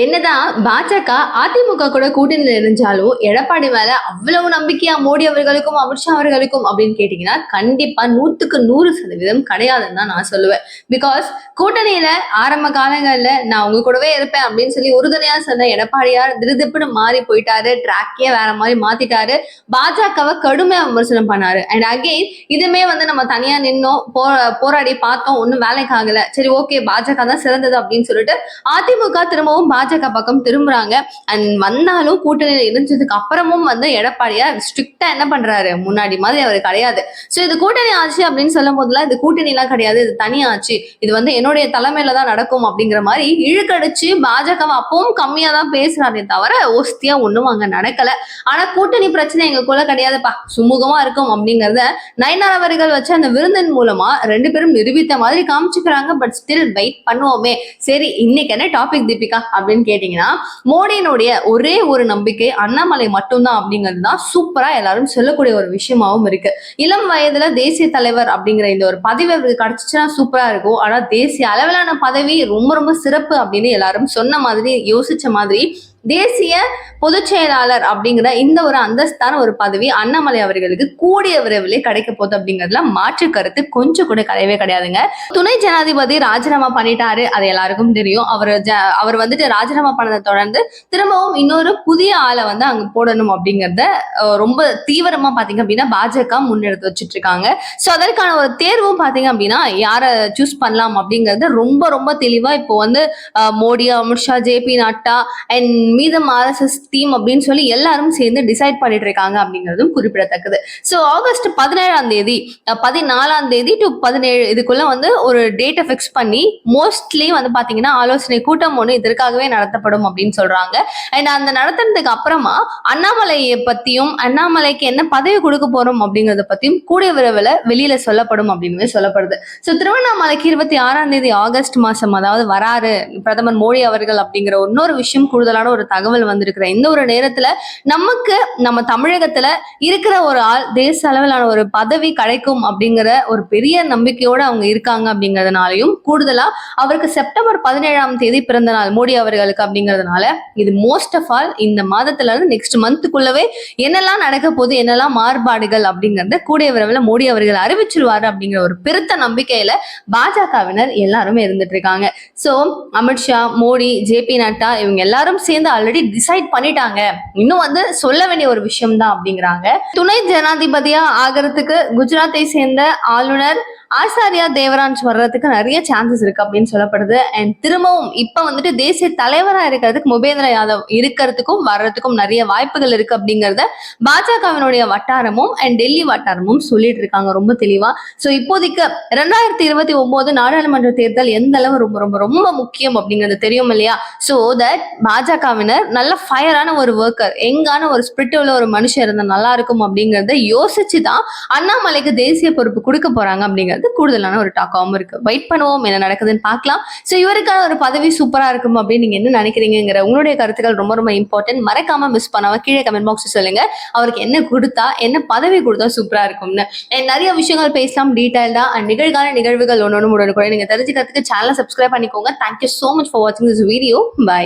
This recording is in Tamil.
என்னதான் பாஜக அதிமுக கூட கூட்டணியில் இருந்தாலும் எடப்பாடி மேல அவ்வளவு நம்பிக்கையா மோடி அவர்களுக்கும் அமித்ஷா அவர்களுக்கும் அப்படின்னு கேட்டீங்கன்னா கண்டிப்பா நூத்துக்கு நூறு சதவீதம் கிடையாதுன்னு தான் நான் சொல்லுவேன். பிகாஸ் கூட்டணியில ஆரம்ப காலங்கள்ல நான் உங்க கூடவே இருப்பேன் அப்படின்னு சொல்லி உறுதுணையா சொன்ன எடப்பாடியார் திருதிப்புன்னு மாறி போயிட்டாரு ட்ராக்கே வேற மாதிரி மாத்திட்டாரு. பாஜகவை கடுமையா விமர்சனம் பண்ணாரு. அண்ட் அகெயின் இதுமே வந்து நம்ம தனியா நின்னோம் போ போராடி பார்த்தோம் ஒன்றும் வேலைக்கு ஆகல. சரி ஓகே பாஜக தான் சிறந்தது அப்படின்னு சொல்லிட்டு அதிமுக திரும்பவும் பாஜக பக்கம் திரும்புறாங்க. அண்ட் வந்தாலும் கூட்டணியில் இருந்ததுக்கு அப்புறமும் வந்து எடப்பாடியார் ஸ்ட்ரிக்டா என்ன பண்றாரு? முன்னாடி மாதிரி அவர் கிடையாது. ஸோ இது கூட்டணி ஆச்சு அப்படின்னு சொல்லும் போதுலாம் இது கூட்டணிலாம் கிடையாது. இது தனியாச்சு இது வந்து என்னுடைய தலைமையில தான் நடக்கும் அப்படிங்கிற மாதிரி இழுக்கடிச்சு பாஜகவை அப்பவும் கம்மியா தான் பேசுறாரே தவிர ஒஸ்தியா ஒண்ணும் அங்க நடக்கல. ஆனா கூட்டணி பிரச்சனை எங்களுக்குள்ள கிடையாதுப்பா. சுமூகமா இருக்கும் அப்படிங்கறத நயனார் அவர்கள் வச்ச அந்த விருந்தின் மூலமா ரெண்டு பேரும் நிரூபித்த மாதிரி காமிச்சுக்கிறாங்க. பட் ஸ்டில் வெயிட் பண்ணுவோமே. சரி இன்னைக்கு என்ன டாபிக் தீபிகா? அப்படின்னு கேட்டீங்கன்னா மோடியினுடைய ஒரே ஒரு நம்பிக்கை அண்ணாமலை மட்டும்தான் அப்படிங்கிறது தான் சூப்பரா எல்லாரும் சொல்லக்கூடிய ஒரு விஷயமாவும் இருக்கு. இளம் வயதுல தேசிய தலைவர் அப்படிங்கிற இந்த ஒரு பதவி அவருக்கு கிடைச்சிச்சுன்னா சூப்பரா இருக்கும். ஆனா தேசிய அளவிலான பதவி ரொம்ப ரொம்ப சிறப்பு அப்படின்னு எல்லாரும் சொன்ன மாதிரி யோசிச்ச மாதிரி தேசிய பொதுச் செயலாளர் அப்படிங்கிற இந்த ஒரு அந்தஸ்தான ஒரு பதவி அண்ணாமலை அவர்களுக்கு கூடிய விரைவிலே கிடைக்க போகுது அப்படிங்கிறதுல மாற்று கருத்து கொஞ்சம் கூட கிடையவே கிடையாதுங்க. துணை ஜனாதிபதி ராஜினாமா பண்ணிட்டாரு. அது எல்லாருக்கும் தெரியும். அவர் ஜ- அவர் வந்துட்டு ராஜினாமா பண்ணதை தொடர்ந்து திரும்பவும் இன்னொரு புதிய ஆளை வந்து அங்க போடணும் அப்படிங்கறத ரொம்ப தீவிரமா பாத்தீங்க அப்படின்னா பாஜக முன்னெடுத்து வச்சுட்டு இருக்காங்க ஸோ அதற்கான ஒரு தேர்வும் பாத்தீங்க அப்படின்னா யாரை சூஸ் பண்ணலாம் அப்படிங்கறது ரொம்ப ரொம்ப தெளிவா இப்போ வந்து Modi Amit Shah J P Nadda and மீதம் ஆர்எஸ்எஸ் டீம் அப்படின்னு சொல்லி எல்லாரும் சேர்ந்து டிசைட் பண்ணிட்டு இருக்காங்க அப்படிங்கிறதும் குறிப்பிடத்தக்கது. ஸோ ஆகஸ்ட் பதினேழாம் தேதி பதினாலாம் தேதி டு பதினேழு இதுக்குள்ள வந்து ஒரு டேட்டை ஃபிக்ஸ் பண்ணி மோஸ்ட்லி வந்து பாத்தீங்கன்னா ஆலோசனை கூட்டம் ஒன்று இதற்காகவே நடத்தப்படும் அப்படின்னு சொல்றாங்க. அண்ட் அந்த நடத்துனதுக்கு அப்புறமா அண்ணாமலையை பத்தியும் அண்ணாமலைக்கு என்ன பதவி கொடுக்க போறோம் அப்படிங்கறத பத்தியும் கூடிய விரைவில் வெளியில சொல்லப்படும் அப்படின்னு சொல்லப்படுது. ஸோ திருவண்ணாமலைக்கு இருபத்தி ஆறாம் தேதி ஆகஸ்ட் மாசம் அதாவது வராரு பிரதமர் மோடி அவர்கள் அப்படிங்கிற இன்னொரு விஷயம் கூடுதலான ஒரு தகவல் வந்திருக்கிற இந்த ஒரு நேரத்துல நமக்கு நம்ம தமிழகத்துல இருக்கிற ஒரு ஆள் தேச அளவிலான ஒரு பதவி கிடைக்கும் அப்படிங்கிற ஒரு பெரிய நம்பிக்கையோட அவங்க இருக்காங்க அப்படிங்கறதுனாலையும் கூடுதலா அவருக்கு செப்டம்பர் பதினேழாம் தேதி பிறந்த நாள் மோடி அவர்களுக்கு அப்படிங்கறதுனால இது மோஸ்ட் ஆஃப் ஆல் இந்த மாதத்துல இருந்து நெக்ஸ்ட் மந்த்துக்குள்ளவே என்னெல்லாம் நடக்க போகுது என்னெல்லாம் மாறுபாடுகள் அப்படிங்கறத கூடிய விரைவில் மோடி அவர்கள் அறிவிச்சிருவாரு அப்படிங்கிற ஒரு பெருத்த நம்பிக்கையில பாஜகவினர் எல்லாருமே இருந்துட்டு இருக்காங்க. So Amit Shah Modi J P Nadda இவங்க எல்லாரும் சேர்ந்து ஆல்ரெடி டிசைட் பண்ணிட்டாங்க. இன்னும் வந்து சொல்ல வேண்டிய ஒரு விஷயம் தான் அப்படிங்கிறாங்க. துணை ஜனாதிபதியா ஆகிறதுக்கு குஜராத்தை சேர்ந்த ஆளுநர் ஆசாரியா தேவராஜ் வர்றதுக்கு நிறைய சான்சஸ் இருக்கு அப்படின்னு சொல்லப்படுது. அண்ட் திரும்பவும் இப்ப வந்துட்டு தேசிய தலைவரா இருக்கிறதுக்கு முபேந்திர யாதவ் இருக்கிறதுக்கும் வர்றதுக்கும் நிறைய வாய்ப்புகள் இருக்கு அப்படிங்கறத பாஜகவினுடைய வட்டாரமும் அண்ட் டெல்லி வட்டாரமும் சொல்லிட்டு இருக்காங்க ரொம்ப தெளிவா. சோ இப்போதைக்கு ரெண்டாயிரத்தி இருபத்தி ஒன்பது நாடாளுமன்ற தேர்தல் எந்த அளவு ரொம்ப ரொம்ப ரொம்ப முக்கியம் அப்படிங்கிறது தெரியும் இல்லையா? சோ தட் பாஜகவினர் நல்ல ஃபயரான ஒரு ஒர்க்கர் எங்கான ஒரு ஸ்பிரிட் உள்ள ஒரு மனுஷன் இருந்தா நல்லா இருக்கும் அப்படிங்கறத யோசிச்சு தான் அண்ணாமலைக்கு தேசிய பொறுப்பு கொடுக்க போறாங்க அப்படிங்கிறது. கூடுதலான ஒரு டாக்காவும் இருக்கு. வெயிட் பண்ணுவோம் என்ன நடக்குதுன்னு பார்க்கலாம். ஸோ இவருக்கான ஒரு பதவி சூப்பரா இருக்கும் அப்படின்னு நீங்க என்ன நினைக்கிறீங்கிற உங்களுடைய கருத்துக்கள் ரொம்ப ரொம்ப இம்பார்ட்டன்ட் மறக்காம மிஸ் பண்ணாம கீழே கமெண்ட் பாக்ஸ் சொல்லுங்க. அவருக்கு என்ன கொடுத்தா என்ன பதவி கொடுத்தா சூப்பரா இருக்கும்னு. நிறைய விஷயங்கள் பேசலாம் டீடைல்டா அண்ட் நிகழ்கால நிகழ்வுகள் ஒன்று ஒன்று கூட நீங்க தெரிஞ்சுக்கிறதுக்கு சேனலை சப்ஸ்கிரைப் பண்ணிக்கோங்க. Thank you so much for வாட்சிங் திஸ் வீடியோ பை